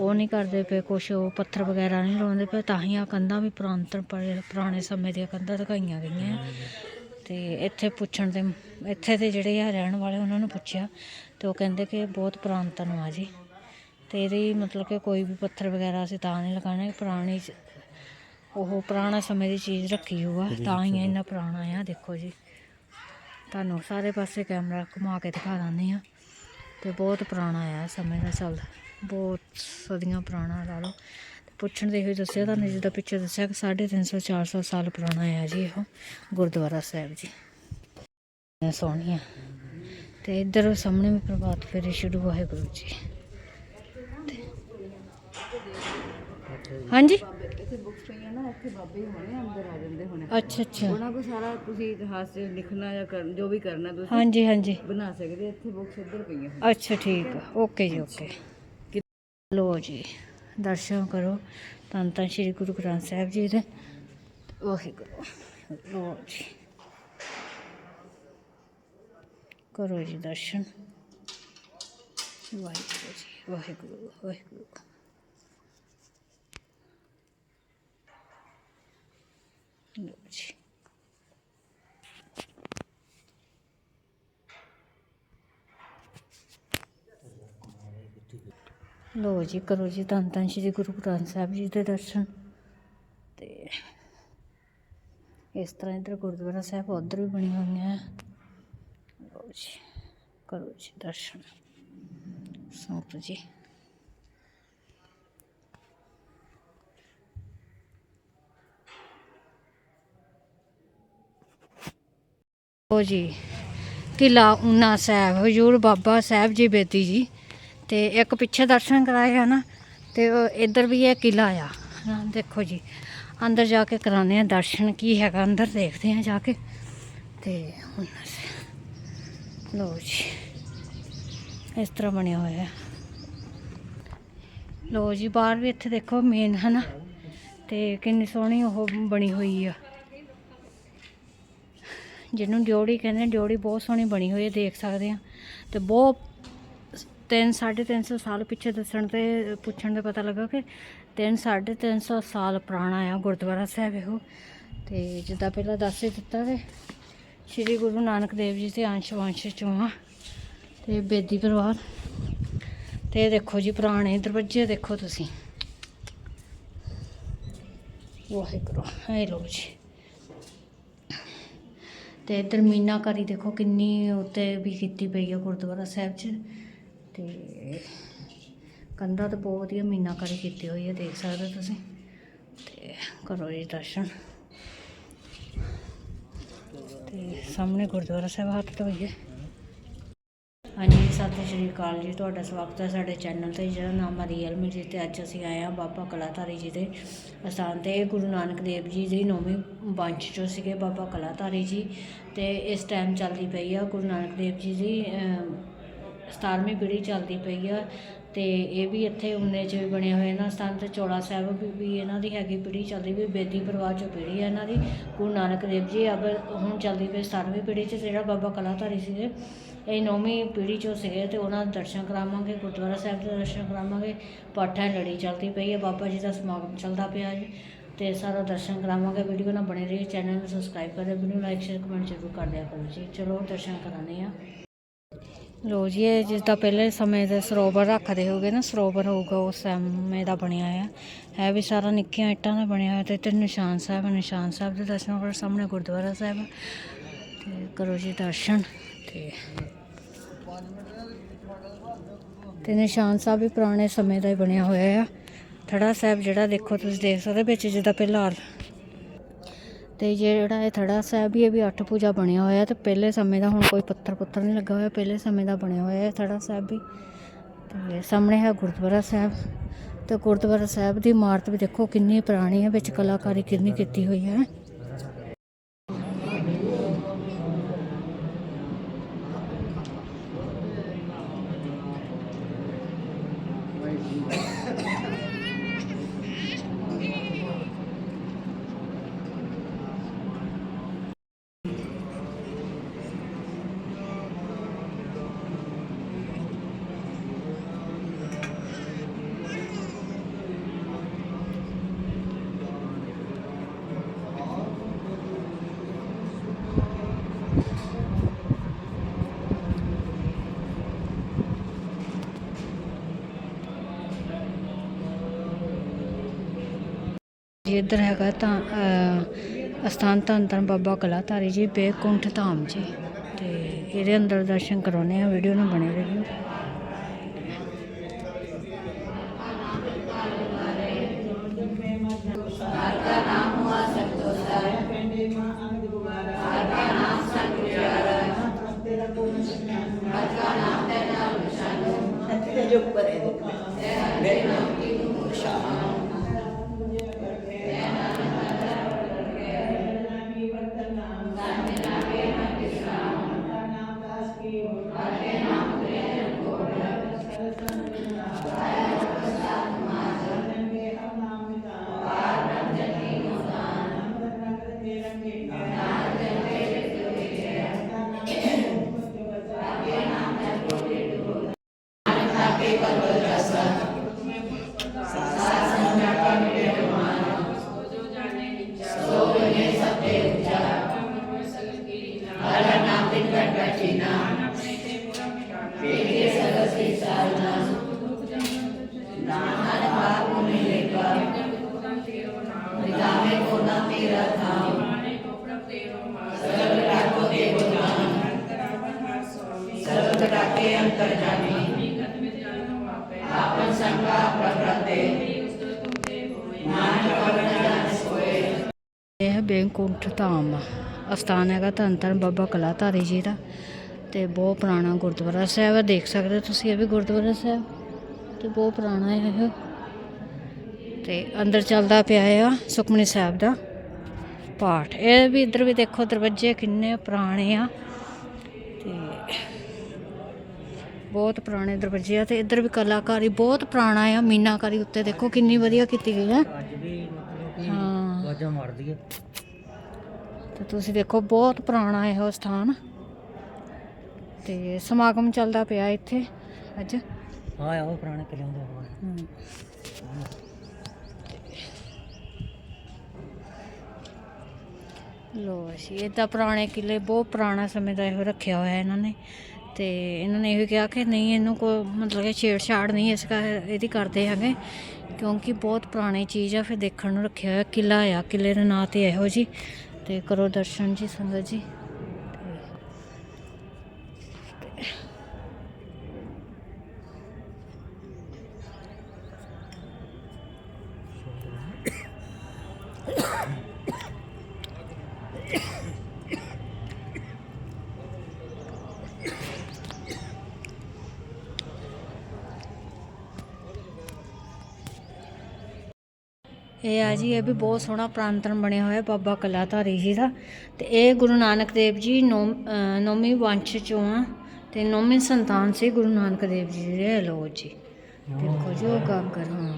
[SPEAKER 1] ਉਹ ਨਹੀਂ ਕਰਦੇ ਪਏ ਕੁਛ ਉਹ ਪੱਥਰ ਵਗੈਰਾ ਨਹੀਂ ਲਾਉਂਦੇ ਪਏ ਤਾਂ ਹੀ ਆ ਕੰਧਾਂ ਵੀ ਪ੍ਰਾਂਤਨ ਪਰੇ- ਪੁਰਾਣੇ ਸਮੇਂ ਦੀਆਂ ਕੰਧਾਂ ਦਿਖਾਈਆਂ ਗਈਆਂ। ਤੇ ਇੱਥੇ ਪੁੱਛਣ ਤੇ ਇੱਥੇ ਦੇ ਜਿਹੜੇ ਆ ਰਹਿਣ ਵਾਲੇ ਉਹਨਾਂ ਨੂੰ ਪੁੱਛਿਆ ਤੇ ਉਹ ਕਹਿੰਦੇ ਕਿ ਬਹੁਤ ਪੁਰਾਤਨ ਆ ਜੀ। ਤੇ ਇਹਦੀ ਮਤਲਬ ਕਿ ਕੋਈ ਵੀ ਪੱਥਰ ਵਗੈਰਾ ਅਸੀਂ ਤਾਂ ਨਹੀਂ ਲਗਾਉਣਾ ਪੁਰਾਣੀ ਉਹ ਪੁਰਾਣਾ ਸਮੇਂ ਦੀ ਚੀਜ਼ ਰੱਖੀ ਹੋਆ ਤਾਂ ਹੀ ਇੰਨਾ ਪੁਰਾਣਾ ਆ ਦੇਖੋ ਜੀ। ਤੁਹਾਨੂੰ ਸਾਰੇ ਪਾਸੇ ਕੈਮਰਾ ਘੁਮਾ ਕੇ ਦਿਖਾ ਦਿੰਦੇ ਆ ਤੇ ਬਹੁਤ ਪੁਰਾਣਾ ਆ, ਸਮੇਂ ਦਾ ਚੱਲਦਾ। ਬਹੁਤ ਸਦੀਆਂ ਪੁਰਾਣਾ ਲਾ ਲਓ। ਤੇ ਪੁੱਛਣ ਦੇ ਇਹੋ ਦੱਸਿਆ ਤੁਹਾਨੂੰ, ਜਿੱਦਾਂ ਪਿੱਛੇ ਦੱਸਿਆ ਕਿ 350 400 ਸਾਲ ਪੁਰਾਣਾ ਆ ਜੀ ਇਹ, ਗੁਰਦੁਆਰਾ ਸਾਹਿਬ ਜੀ। ਸੋਹਣੀਆਂ ਤੇ ਇੱਧਰ ਸਾਹਮਣੇ ਵੀ ਪ੍ਰਭਾਤ ਫੇਰੀ ਸ਼ੁਰੂ ਵਾਹਿਗੁਰੂ ਜੀ। ਤੇ- ਹਾਂਜੀ?
[SPEAKER 2] ਨਾ ਇੱਥੇ ਬਾਬੇ ਹੋਣੇ ਅੰਦਰ ਆ ਜਾਂਦੇ ਹੋਣੇ।
[SPEAKER 1] ਅੱਛਾ ਅੱਛਾ।
[SPEAKER 2] ਉਹਨਾਂ ਕੋ ਸਾਰਾ ਤੁਸੀਂ ਇਤਿਹਾਸ 'ਚ ਲਿਖਣਾ ਜਾਂ ਕਰਨ ਜੋ ਵੀ ਕਰਨਾ ਤੁਸੀਂ
[SPEAKER 1] ਹਾਂਜੀ ਹਾਂਜੀ।
[SPEAKER 2] ਬਣਾ ਸਕਦੇ ਇੱਥੇ ਬੁੱਕਸ ਇੱਧਰ ਪਈਆਂ
[SPEAKER 1] ਅੱਛਾ ਠੀਕ ਆ। ਓਕੇ ਜੀ ਓਕੇ ਲੋ ਜੀ ਦਰਸ਼ਨ ਕਰੋ। ਧੰਨ ਧੰਨ ਸ਼੍ਰੀ ਗੁਰੂ ਗ੍ਰੰਥ ਸਾਹਿਬ ਜੀ ਦੇ। ਵਾਹਿਗੁਰੂ। ਲੋ ਜੀ। ਕਰੋ ਜੀ ਦਰਸ਼ਨ। ਵਾਹਿਗੁਰੂ ਜੀ ਵਾਹਿਗੁਰੂ ਵਾਹਿਗੁਰੂ। ਲੋ ਜੀ। ਲੋ ਜੀ, ਕਰੋ ਜੀ ਧੰਨ ਧੰਨ ਸ਼੍ਰੀ ਗੁਰੂ ਗ੍ਰੰਥ ਸਾਹਿਬ ਜੀ ਦੇ ਦਰਸ਼ਨ। ਤੇ ਇਸ ਤਰ੍ਹਾਂ ਇੱਧਰ ਗੁਰਦੁਆਰਾ ਸਾਹਿਬ ਉਧਰ ਵੀ ਬਣੀਆਂ ਹੋਈਆਂ। ਲੋ ਜੀ, ਕਰੋ ਜੀ ਦਰਸ਼ਨ। ਸੰਗਤ ਜੀ। ਲੋ ਜੀ, ਕਿਲਾ ਊਨਾ ਸਾਹਿਬ, ਹਜੂਰ ਬਾਬਾ ਸਾਹਿਬ ਜੀ ਬੇਦੀ ਜੀ। ਤੇ ਇੱਕ ਪਿੱਛੇ ਦਰਸ਼ਨ ਕਰਾਏ ਆ ਨਾ, ਤੇ ਇੱਧਰ ਵੀ ਇਹ ਕਿਲਾ ਆ। ਦੇਖੋ ਜੀ, ਅੰਦਰ ਜਾ ਕੇ ਕਰਾਉਂਦੇ ਆ ਦਰਸ਼ਨ, ਕੀ ਹੈਗਾ ਅੰਦਰ ਦੇਖਦੇ ਆ ਜਾ ਕੇ। ਤੇ ਹੁਣ ਅਸੀਂ- ਜੀ, ਇਸ ਤਰ੍ਹਾਂ ਬਣਿਆ ਹੋਇਆ ਹੈ। ਲਓ ਜੀ, ਬਾਹਰ ਵੀ ਇੱਥੇ ਦੇਖੋ ਮੇਨ ਹਨਾ ਤੇ ਕਿੰਨੀ ਸੋਹਣੀ ਉਹ ਬਣੀ ਹੋਈ ਆ। ਜਿਹਨੂੰ ਡਿਓੜੀ ਕਹਿੰਦੇ ਡਿਓੜੀ ਬਹੁਤ ਸੋਹਣੀ ਬਣੀ ਹੋਈ ਹੈ, ਦੇਖ ਸਕਦੇ ਆ ਤੇ ਬਹੁਤ ਤਿੰਨ, ਸਾਢੇ ਤਿੰਨ ਸੌ ਸਾਲ ਪਿੱਛੇ ਦੱਸਣ ਤੇ ਪੁੱਛਣ ਤੇ ਪਤਾ ਲੱਗਾ ਕਿ ਤਿੰਨ, ਸਾਢੇ ਤਿੰਨ ਸੌ ਸਾਲ ਪੁਰਾਣਾ ਆ ਗੁਰਦੁਆਰਾ ਸਾਹਿਬ ਇਹੋ। ਤੇ ਜਿੱਦਾਂ ਪਹਿਲਾਂ ਦੱਸ ਹੀ ਦਿੱਤਾ ਤੇ ਸ੍ਰੀ ਗੁਰੂ ਨਾਨਕ ਦੇਵ ਜੀ ਦੇ ਅੰਸ਼ ਵੰਸ਼ ਚੋਂ ਆ, ਤੇ ਬੇਦੀ ਪਰਿਵਾਰ। ਤੇ ਦੇਖੋ ਜੀ ਪੁਰਾਣੇ ਦਰਵਾਜ਼ੇ ਦੇਖੋ ਤੁਸੀਂ। ਵਾਹਿਗੁਰੂ, ਹੈ ਲੋ ਜੀ। ਤੇ ਇੱਧਰ ਮੀਨਾਕਾਰੀ ਦੇਖੋ ਕਿੰਨੀ ਉੱਤੇ ਵੀ ਕੀਤੀ ਪਈ ਹੈ ਗੁਰਦੁਆਰਾ ਸਾਹਿਬ 'ਚ। ਤੇ ਕੰਧਾਂ ਤੇ ਬਹੁਤ ਵਧੀਆ ਮੀਨਾਕਾਰੀ ਕੀਤੀ ਹੋਈ ਹੈ ਦੇਖ ਸਕਦੇ ਤੁਸੀਂ। ਤੇ ਕਰੋ ਜੀ ਦਰਸ਼ਨ। ਤੇ ਸਾਹਮਣੇ ਗੁਰਦੁਆਰਾ ਸਾਹਿਬ ਹੱਥ ਧੋਈਏ। ਹਾਂਜੀ ਸਤਿ ਸ਼੍ਰੀ ਅਕਾਲ ਜੀ। ਤੁਹਾਡਾ ਸਵਾਗਤ ਹੈ ਸਾਡੇ ਚੈਨਲ ਤੇ ਜਿਹੜਾ ਨਾਮ ਹੈ ਰੀਅਲ ਮੀ ਜੀ ਤੇ ਅੱਜ ਅਸੀਂ ਆਏ ਹਾਂ ਬਾਬਾ ਕਲਾਧਾਰੀ ਜੀ ਦੇ ਅਸਥਾਨ ਤੇ। ਇਹ ਗੁਰੂ ਨਾਨਕ ਦੇਵ ਜੀ ਦੀ ਨੌਵੀਂ ਵੰਸ਼ ਚੋਂ ਸੀਗੇ ਬਾਬਾ ਕਲਾਧਾਰੀ ਜੀ ਤੇ ਇਸ ਟਾਈਮ ਚੱਲਦੀ ਪਈ ਆ ਗੁਰੂ ਨਾਨਕ ਦੇਵ ਜੀ ਦੀ ਅਮ, 17ਵੀਂ ਪੀੜ੍ਹੀ ਚੱਲਦੀ ਪਈ ਆ ਤੇ ਇਹ ਵੀ ਇੱਥੇ ਉਨੇ ਚ ਵੀ ਬਣਿਆ ਹੋਇਆ ਇਹਨਾਂ ਸਥਾਨ ਤੇ। ਚੋਲਾ ਸਾਹਿਬ ਵੀ, ਵੀ ਇਹਨਾਂ ਦੀ ਹੈਗੀ ਪੀੜ੍ਹੀ ਚੱਲਦੀ ਵੀ ਬੇਦੀ ਪਰਿਵਾਰ ਚੋਂ ਪੀੜ੍ਹੀ ਹੈ ਇਹਨਾਂ ਦੀ। ਗੁਰੂ ਨਾਨਕ ਦੇਵ ਜੀ ਅਬ ਹੁਣ ਚੱਲਦੀ ਪਈ 17ਵੀਂ ਪੀੜ੍ਹੀ ਚ ਜਿਹੜਾ ਬਾਬਾ ਕਲਾਧਾਰੀ ਸੀਗੇ ਇਹ ਨੌਵੀਂ ਪੀੜ੍ਹੀ ਚੋਂ ਸੀਗੇ ਤੇ ਉਹਨਾਂ ਦੇ ਦਰਸ਼ਨ ਕਰਾਵਾਂਗੇ, ਗੁਰਦੁਆਰਾ ਸਾਹਿਬ ਦੇ ਦਰਸ਼ਨ ਕਰਾਵਾਂਗੇ। ਪਾਠਾਂ ਦੀ ਲੜੀ ਚੱਲਦੀ ਪਈ ਹੈ, ਬਾਬਾ ਜੀ ਦਾ ਸਮਾਗਮ ਚੱਲਦਾ ਪਿਆ ਜੀ। ਤੇ ਸਾਰਾ ਦਰਸ਼ਨ ਕਰਾਵਾਂਗੇ, ਵੀਡੀਓ ਨਾਲ ਬਣੇ ਰਹੀ ਚੈਨਲ ਨੂੰ ਸਬਸਕ੍ਰਾਈਬ ਕਰਿਓ, ਵੀਡੀਓ ਲਾਈਕ ਸ਼ੇਅਰ ਕਮੈਂਟ ਜ਼ਰੂਰ ਕਰ ਦਿਆ ਕਰੋ ਜੀ। ਚਲੋ, ਦਰਸ਼ਨ ਕਰਾਣੇ ਆ ਲੋ ਜੀ, ਇਹ ਜਿੱਦਾਂ ਪਹਿਲੇ ਸਮੇਂ ਦੇ ਸਰੋਵਰ ਰੱਖਦੇ ਹੋਗੇ ਨਾ, ਸਰੋਵਰ ਹੋਊਗਾ ਉਸ ਸਮੇਂ ਦਾ ਬਣਿਆ ਆ। ਹੈ ਵੀ ਸਾਰਾ ਨਿੱਕੀਆਂ ਇੱਟਾਂ ਦਾ ਬਣਿਆ ਹੋਇਆ ਤੇ ਇੱਥੇ ਨਿਸ਼ਾਨ ਸਾਹਿਬ ਨਿਸ਼ਾਨ ਸਾਹਿਬ ਦੇ ਦਰਸ਼ਨ ਕਰੋ ਸਾਹਮਣੇ ਗੁਰਦੁਆਰਾ ਸਾਹਿਬ। ਆ। ਤੇ ਕਰੋ ਜੀ ਦਰਸ਼ਨ ਤੇ ਤੇ ਨਿਸ਼ਾਨ ਸਾਹਿਬ ਵੀ ਪੁਰਾਣੇ ਸਮੇਂ ਦਾ ਹੀ ਬਣਿਆ ਹੋਇਆ ਆ। ਥੜਾ ਸਾਹਿਬ ਜਿਹੜਾ ਦੇਖੋ ਤੁਸੀਂ ਦੇਖ ਸਕਦੇ ਵਿੱਚ ਜਿੱਦਾਂ ਪਹਿਲਾਂ ਤੇ ਜਿਹੜਾ ਇਹ ਥੜਾ ਸਾਹਿਬ ਵੀ ਇਹ ਵੀ ਅੱਠ ਪੂਜਾ ਬਣਿਆ ਹੋਇਆ ਤੇ ਪਹਿਲੇ ਸਮੇਂ ਦਾ ਹੁਣ ਕੋਈ ਪੱਥਰ ਪੁੱਤਰ ਨਹੀਂ ਲੱਗਾ ਹੋਇਆ, ਪਹਿਲੇ ਸਮੇਂ ਦਾ ਬਣਿਆ ਹੋਇਆ ਹੈ ਥੜਾ ਸਾਹਿਬ ਵੀ। ਤੇ ਸਾਹਮਣੇ ਹੈ ਗੁਰਦੁਆਰਾ ਸਾਹਿਬ ਤੇ ਗੁਰਦੁਆਰਾ ਸਾਹਿਬ ਦੀ ਇਮਾਰਤ ਵੀ ਦੇਖੋ ਕਿੰਨੀ ਪੁਰਾਣੀ ਹੈ, ਵਿੱਚ ਕਲਾਕਾਰੀ ਕਿੰਨੀ ਕੀਤੀ ਹੋਈ ਹੈ। ਇੱਧਰ ਹੈਗਾ ਤਾਂ ਅਸਥਾਨ ਧੰਨ ਧੰਨ ਬਾਬਾ ਕਲਾਧਾਰੀ ਜੀ ਬੇਕੁੰਠ ਧਾਮ ਜੀ। ਤੇ ਇਹਦੇ ਅੰਦਰ ਦਰਸ਼ਨ ਕਰਾਉਣੇ ਆ ਵੀਡੀਓ ਨੂੰ ਬਣੇ ਰਹੀਓ। ਹੈ ਬੇਕੁੰਠ ਧਾਮ ਅਸਥਾਨ ਹੈਗਾ ਧੰਨ ਧੰਨ ਬਾਬਾ ਕਲਾਧਾਰੀ ਜੀ ਦਾ ਤੇ ਬਹੁਤ ਪੁਰਾਣਾ ਗੁਰਦੁਆਰਾ ਸਾਹਿਬ ਹੈ ਦੇਖ ਸਕਦੇ ਹੋ ਤੁਸੀਂ, ਇਹ ਵੀ ਗੁਰਦੁਆਰਾ ਸਾਹਿਬ ਤੇ ਬਹੁਤ ਪੁਰਾਣਾ ਹੈ ਇਹ। ਤੇ ਅੰਦਰ ਚੱਲਦਾ ਪਿਆ ਆ ਸੁਖਮਨੀ ਸਾਹਿਬ ਦਾ ਪਾਠ। ਇਹ ਵੀ ਇੱਧਰ ਵੀ ਦੇਖੋ ਦਰਵਾਜ਼ੇ ਕਿੰਨੇ ਪੁਰਾਣੇ ਆ ਤੇ ਬਹੁਤ ਪੁਰਾਣੇ ਦਰਵਾਜ਼ੇ ਆ ਤੇ ਇੱਧਰ ਵੀ ਕਲਾਕਾਰੀ ਬਹੁਤ ਪੁਰਾਣਾ ਆ। ਮੀਨਾਕਾਰੀ ਉੱਤੇ ਦੇਖੋ ਕਿੰਨੀ ਵਧੀਆ ਕੀਤੀ ਗਈ ਹੈ ਹਾਂ
[SPEAKER 3] ਵਾਜਾ ਮਾਰਦੀ ਹੈ
[SPEAKER 1] ਤੇ ਤੁਸੀਂ ਦੇਖੋ ਬਹੁਤ ਪੁਰਾਣਾ ਹੈ ਉਹ ਸਥਾਨ। ਤੇ ਸਮਾਗਮ ਚੱਲਦਾ ਪਿਆ ਇੱਥੇ ਅੱਜ।
[SPEAKER 3] ਹਾਂ ਉਹ ਪੁਰਾਣੇ ਕਿਲਿਆਂ ਦੇ
[SPEAKER 1] ਹਮ। ਲੋ ਜੀ ਇਹ ਤਾਂ ਪੁਰਾਣੇ ਕਿਲੇ ਬਹੁਤ ਪੁਰਾਣਾ ਸਮੇਂ ਦਾ ਇਹੋ ਰੱਖਿਆ ਹੋਇਆ ਇਹਨਾਂ ਨੇ। ਤੇ ਇਹਨਾਂ ਨੇ ਇਹ ਕਿਹਾ ਕਿ ਨਹੀਂ ਇਹਨੂੰ ਕੋਈ ਮਤਲਬ ਕਿ ਛੇੜਛਾੜ ਨਹੀਂ ਇਸ ਕਰ ਇਹਦੀ ਕਰਦੇ ਹੈਗੇ। ਕਿਉਂਕਿ ਬਹੁਤ ਪੁਰਾਣੀ ਚੀਜ਼ ਆ, ਫਿਰ ਦੇਖਣ ਨੂੰ ਰੱਖਿਆ ਹੋਇਆ ਕਿਲਾ ਆ ਕਿਲੇ ਦੇ ਨਾਂ ਤੇ ਇਹੋ ਜੀ ਤੇ ਕਰੋ ਦਰਸ਼ਨ ਜੀ, ਸੰਗਤ ਜੀ। ਇਹ ਵੀ ਬਹੁਤ ਸੋਹਣਾ ਪ੍ਰਾਂਤਨ ਬਣਿਆ ਹੋਇਆ ਬਾਬਾ ਕਲਾਧਾਰੀ ਜੀ ਦਾ। ਤੇ ਇਹ ਗੁਰੂ ਨਾਨਕ ਦੇਵ ਜੀ ਨੌਵੀਂ ਵੰਸ਼ ਚੋਂ ਆ ਤੇ ਨੌਵੀਂ ਸੰਤਾਨ ਸੀ ਗੁਰੂ ਨਾਨਕ ਦੇਵ ਜੀ ਦੇ ਲੋ ਜੀ। ਦੇਖੋ ਜੋ ਗਾਗਰ ਹਾਂ।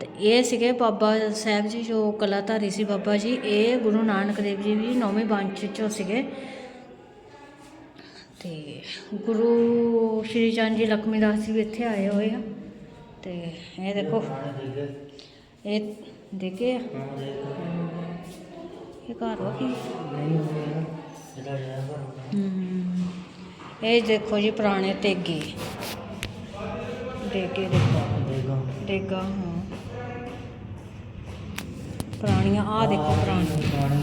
[SPEAKER 1] ਤੇ ਇਹ ਸੀਗੇ ਬਾਬਾ ਸਾਹਿਬ ਜੀ, ਜੋ ਕਲਾਧਾਰੀ ਸੀ ਬਾਬਾ ਜੀ, ਇਹ ਗੁਰੂ ਨਾਨਕ ਦੇਵ ਜੀ ਵੀ ਨੌਵੀਂ ਵੰਸ਼ ਚੋਂ ਸੀਗੇ। ਤੇ ਗੁਰੂ ਸ਼੍ਰੀ ਚੰਦ ਜੀ ਲక్ష్ਮੀ ਦਾਸ ਜੀ ਵੀ ਇੱਥੇ ਆਏ ਹੋਏ ਆ। ਤੇ ਇਹ ਦੇਖੋ। ਇਹ ਦੇਖੇ ਆ? ਇਹ ਘਰ ਵਾ ਕੀ? ਹਮ, ਇਹ ਦੇਖੋ ਜੀ ਪੁਰਾਣੇ ਤੇਗੇ ਤੇਗੇ ਦੇਖੋ।
[SPEAKER 3] ਦੇਗਾ
[SPEAKER 1] ਹਾਂ। ਪੁਰਾਣੀਆਂ ਆ ਦੇਖੋ ਪੁਰਾਣੀਆਂ।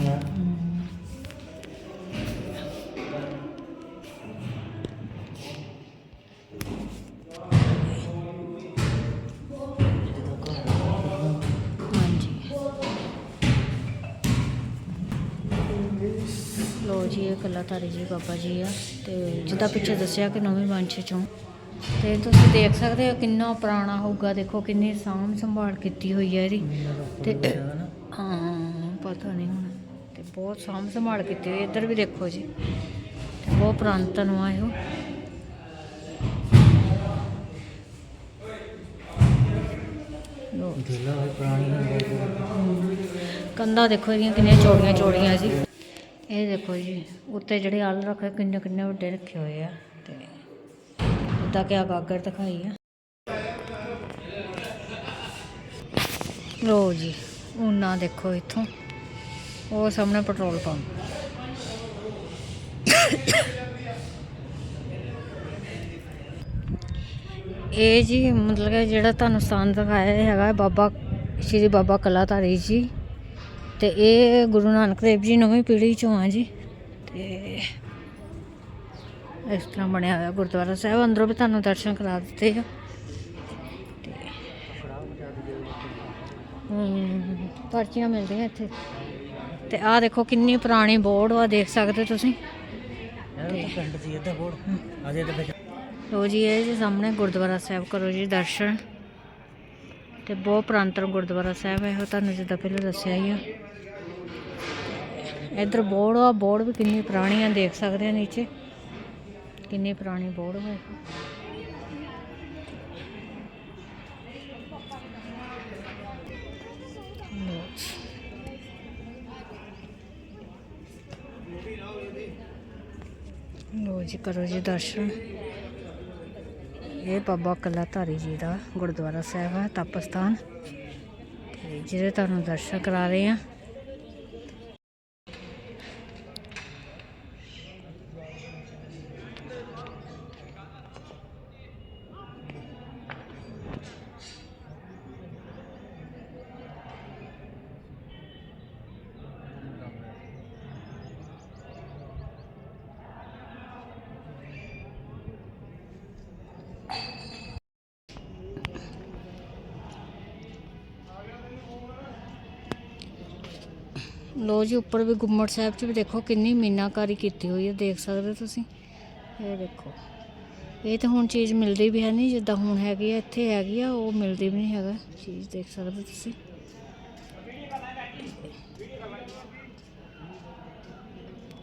[SPEAKER 1] ਕਲਾਧਾਰੀ ਜੀ ਬਾਬਾ ਜੀ ਆ ਤੇ ਜਿੱਦਾਂ ਪਿੱਛੇ ਦੱਸਿਆ ਕਿ ਨੌਵੀਂ ਵੰਸ਼ ਚੋਂ। ਤੇ ਤੁਸੀਂ ਦੇਖ ਸਕਦੇ ਹੋ ਕਿੰਨਾ ਪੁਰਾਣਾ ਹੋਊਗਾ ਦੇਖੋ ਕਿੰਨੀ ਸਾਂਭ ਸੰਭਾਲ ਕੀਤੀ ਹੋਈ ਹੈ ਇਹਦੀ।
[SPEAKER 3] ਤੇ
[SPEAKER 1] ਹਾਂ ਪਤਾ ਨਹੀਂ ਹੁਣ ਤੇ ਬਹੁਤ ਸਾਂਭ ਸੰਭਾਲ ਕੀਤੀ ਹੋਈ। ਇੱਧਰ ਵੀ ਦੇਖੋ ਜੀ। ਤੇ ਬਹੁਤ ਪੁਰਾਤਨ ਆ ਇਹੋ। ਲਓ।
[SPEAKER 3] ਦਿਲਾ ਹੋਈ ਪੁਰਾਣੀ ਹੈ
[SPEAKER 1] ਕੰਧਾਂ ਦੇਖੋ ਇਹਦੀਆਂ ਕਿੰਨੀਆਂ ਚੌੜੀਆਂ ਚੌੜੀਆਂ ਜੀ। ਇਹ ਦੇਖੋ ਜੀ, ਉੱਤੇ ਜਿਹੜੇ ਆਲ ਰੱਖੇ ਕਿੰਨੇ ਕਿੰਨੇ ਵੱਡੇ ਰੱਖੇ ਹੋਏ ਆ ਤੇ ਉਦਾਂ ਕਿ ਆ ਗਾਗਰ ਦਿਖਾਈ ਆ। ਲੋ ਜੀ ਉਹਨਾਂ ਦੇਖੋ ਇੱਥੋਂ, ਉਹ ਸਾਹਮਣੇ ਪੈਟਰੋਲ ਪੰਪ। ਇਹ ਜੀ, ਮਤਲਬ ਕਿ ਜਿਹੜਾ ਤੁਹਾਨੂੰ ਸਥਾਨ ਦਿਖਾਇਆ ਹੈਗਾ, ਬਾਬਾ, ਸ਼੍ਰੀ ਬਾਬਾ ਕਲਾਧਾਰੀ ਜੀ। ਤੇ ਇਹ ਗੁਰੂ ਨਾਨਕ ਦੇਵ ਜੀ ਨੌਵੀਂ ਪੀੜ੍ਹੀ ਚੋਂ ਆ ਜੀ। ਤੇ ਇਸ ਤਰ੍ਹਾਂ ਬਣਿਆ ਹੋਇਆ ਗੁਰਦੁਆਰਾ ਸਾਹਿਬ। ਅੰਦਰੋਂ ਵੀ ਤੁਹਾਨੂੰ ਦਰਸ਼ਨ ਕਰਾ ਦਿੱਤੇ ਆ। ਹਮ, ਪਰਚੀਆਂ ਮਿਲਦੀਆਂ ਇੱਥੇ। ਤੇ ਆਹ ਦੇਖੋ ਕਿੰਨੀ ਪੁਰਾਣੀ ਬੋਰਡ ਵਾ ਦੇਖ ਸਕਦੇ ਤੁਸੀਂ?
[SPEAKER 3] ਇਹ ਤਾਂ ਪਿੰਡ ਇਹਦਾ ਅਜੇ ਤੇ
[SPEAKER 1] ਲੋ ਜੀ ਇਹ ਜੀ ਸਾਹਮਣੇ ਗੁਰਦੁਆਰਾ ਸਾਹਿਬ ਕਰੋ ਜੀ ਦਰਸ਼ਨ। ਤੇ ਬਹੁਤ ਪ੍ਰਾਂਤਰ ਗੁਰਦੁਆਰਾ ਸਾਹਿਬ ਹੈ ਉਹ ਤੁਹਾਨੂੰ ਜਿੱਦਾਂ ਪਹਿਲਾਂ ਦੱਸਿਆ ਹੀ ਆ। ਇੱਧਰ ਬੋਰਡ ਆ, ਬੋਰਡ ਵੀ ਕਿੰਨੀ ਪੁਰਾਣੀ ਆ, ਦੇਖ ਸਕਦੇ ਆ ਨੀਚੇ। ਕਿੰਨੀ ਪੁਰਾਣੀ ਬੋਰਡ ਹੈ ਜੀ। ਲੋ ਜੀ, ਕਰੋ ਜੀ ਦਰਸ਼ਨ। ਇਹ ਬਾਬਾ ਕਲਾਧਾਰੀ ਜੀ ਦਾ ਗੁਰਦੁਆਰਾ ਸਾਹਿਬ ਹੈ ਤਪ ਸਥਾਨ। ਤੇ ਜਿਹੜੇ ਤੁਹਾਨੂੰ ਦਰਸ਼ਨ ਕਰਾ ਰਹੇ ਆ ਲੋ ਜੀ, ਉੱਪਰ ਵੀ ਗੁੰਮਟ ਸਾਹਿਬ 'ਚ ਵੀ ਦੇਖੋ ਕਿੰਨੀ ਮੀਨਾਕਾਰੀ ਕੀਤੀ ਹੋਈ ਹੈ, ਦੇਖ ਸਕਦੇ ਹੋ ਤੁਸੀਂ। ਇਹ ਦੇਖੋ। ਇਹ ਤਾਂ ਹੁਣ ਚੀਜ਼ ਮਿਲਦੀ ਵੀ ਹੈ ਨਹੀਂ, ਜਿੱਦਾਂ ਹੁਣ ਹੈਗੀ ਆ ਇੱਥੇ ਹੈਗੀ ਆ, ਉਹ ਮਿਲਦੀ ਵੀ ਨਹੀਂ ਹੈਗਾ। ਚੀਜ਼ ਦੇਖ ਸਕਦੇ ਹੋ ਤੁਸੀਂ।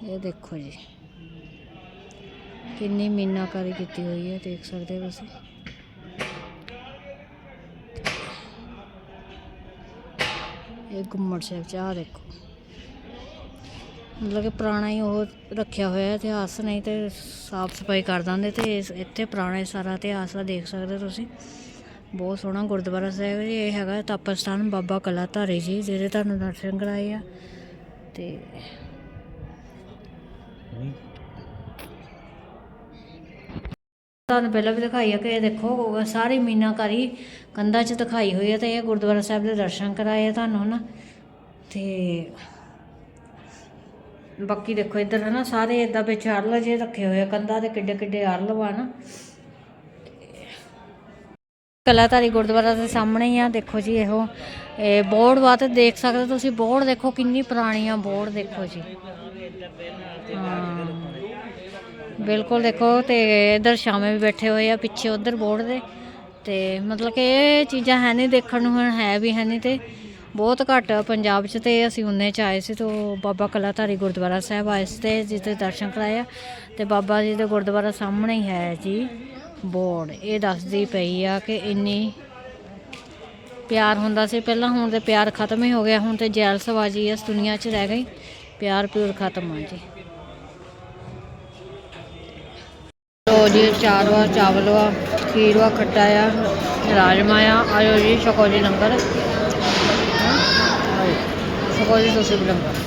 [SPEAKER 1] ਇਹ ਦੇਖੋ ਜੀ। ਕਿੰਨੀ ਮੀਨਾਕਾਰੀ ਕੀਤੀ ਹੋਈ ਹੈ, ਦੇਖ ਸਕਦੇ ਹੋ ਤੁਸੀਂ। ਇਹ ਗੁੰਮਟ ਸਾਹਿਬ ਚ ਆ ਦੇਖੋ। ਮਤਲਬ ਕਿ ਪੁਰਾਣਾ ਹੀ ਉਹ ਰੱਖਿਆ ਹੋਇਆ ਇਤਿਹਾਸ, ਨਹੀਂ ਤੇ ਸਾਫ਼ ਸਫ਼ਾਈ ਕਰ ਦਿੰਦੇ ਤੇ ਇਸ- ਇੱਥੇ ਪੁਰਾਣਾ ਸਾਰਾ ਇਤਿਹਾਸ ਆ ਦੇਖ ਸਕਦੇ ਹੋ ਤੁਸੀਂ। ਬਹੁਤ ਸੋਹਣਾ ਗੁਰਦੁਆਰਾ ਸਾਹਿਬ ਜੀ ਇਹ ਹੈਗਾ ਤਪਸਥਾਨ ਬਾਬਾ ਕਲਾ ਧਾਰੀ ਜੀ, ਜਿਹੜੇ ਤੁਹਾਨੂੰ ਦਰਸ਼ਨ ਕਰਾਏ ਆ। ਤੇ ਤੁਹਾਨੂੰ ਪਹਿਲਾਂ ਵੀ ਦਿਖਾਈ ਆ ਕਿ ਇਹ ਦੇਖੋ ਸਾਰੀ ਮੀਨਾਕਾਰੀ ਕੰਧਾਂ 'ਚ ਦਿਖਾਈ ਹੋਈ ਹੈ ਤੇ ਇਹ ਗੁਰਦੁਆਰਾ ਸਾਹਿਬ ਦੇ ਦਰਸ਼ਨ ਕਰਾਏ ਆ ਤੁਹਾਨੂੰ ਨਾ ਤੇ ਬਾਕੀ ਦੇਖੋ ਇੱਧਰ ਹੈ ਨਾ ਸਾਰੇ ਇਦਾਂ ਵਿੱਚ ਅਰਲ ਜੇ ਰੱਖੇ ਹੋਏ ਆ, ਕੰਧਾਂ ਦੇ ਕਿੱਡੇ ਕਿੱਡੇ ਅਰਲ ਵਾ ਨਾ। ਕਲਾਧਾਰੀ ਗੁਰਦੁਆਰਾ ਦੇ ਸਾਹਮਣੇ ਹੀ ਆ, ਦੇਖੋ ਜੀ ਇਹੋ। ਇਹ ਬੋਰਡ ਵਾ ਤੇ ਦੇਖ ਸਕਦੇ ਹੋ ਤੁਸੀਂ, ਬੋਰਡ ਦੇਖੋ ਕਿੰਨੀ ਪੁਰਾਣੀ ਆ ਬੋਰਡ ਦੇਖੋ ਜੀ। ਬਿਲਕੁਲ ਦੇਖੋ ਤੇ ਇਧਰ ਸ਼ਾਮੇ ਵੀ ਬੈਠੇ ਹੋਏ ਆ, ਪਿੱਛੇ ਉਧਰ ਬੋਰਡ ਦੇ। ਤੇ ਮਤਲਬ ਕਿ ਇਹ ਚੀਜ਼ਾਂ ਹੈ ਨਹੀਂ ਦੇਖਣ ਨੂੰ, ਹੁਣ ਹੈ ਵੀ ਹੈ ਨਹੀਂ ਤੇ ਬਹੁਤ ਘੱਟ ਪੰਜਾਬ 'ਚ ਤੇ ਅਸੀਂ ਉਨੇ 'ਚ ਆਏ ਸੀ ਤੇ ਉਹ ਬਾਬਾ ਕਲਾਧਾਰੀ ਗੁਰਦੁਆਰਾ ਸਾਹਿਬ ਆਏ ਸੀ ਤੇ ਜਿੱਥੇ ਦਰਸ਼ਨ ਕਰਾਏ ਆ। ਤੇ ਬਾਬਾ ਜੀ ਦੇ ਗੁਰਦੁਆਰਾ ਸਾਹਮਣੇ ਹੀ ਹੈ ਜੀ, ਬੋਰਡ। ਇਹ ਦੱਸਦੀ ਪਈ ਆ ਕਿ ਇੰਨੀ ਪਿਆਰ ਹੁੰਦਾ ਸੀ। ਪਹਿਲਾਂ ਹੁਣ ਤੇ ਪਿਆਰ ਖਤਮ ਹੀ ਹੋ ਗਿਆ, ਹੁਣ ਤੇ ਜੈਲਸਬਾਜ਼ੀ ਇਸ ਦੁਨੀਆ 'ਚ ਰਹਿ ਗਈ। ਪਿਆਰ ਪਿਓਰ ਖਤਮ ਆ ਜੀ। ਲੋ ਜੀ, ਚਾਰ ਵਾ ਚਾਵਲ ਵਾ, ਖੀਰ ਵਾ, ਖੱਟਾ ਆ ਰਾਜਮਾ ਆ। ਆਇਓ ਜੀ, ਛਕੋ ਜੀ ਲੰਗਰ। ਹਾਂ, ਆਇਓ। ਛਕੋ ਜੀ ਤੁਸੀਂ ਵੀ ਲੰਗਰ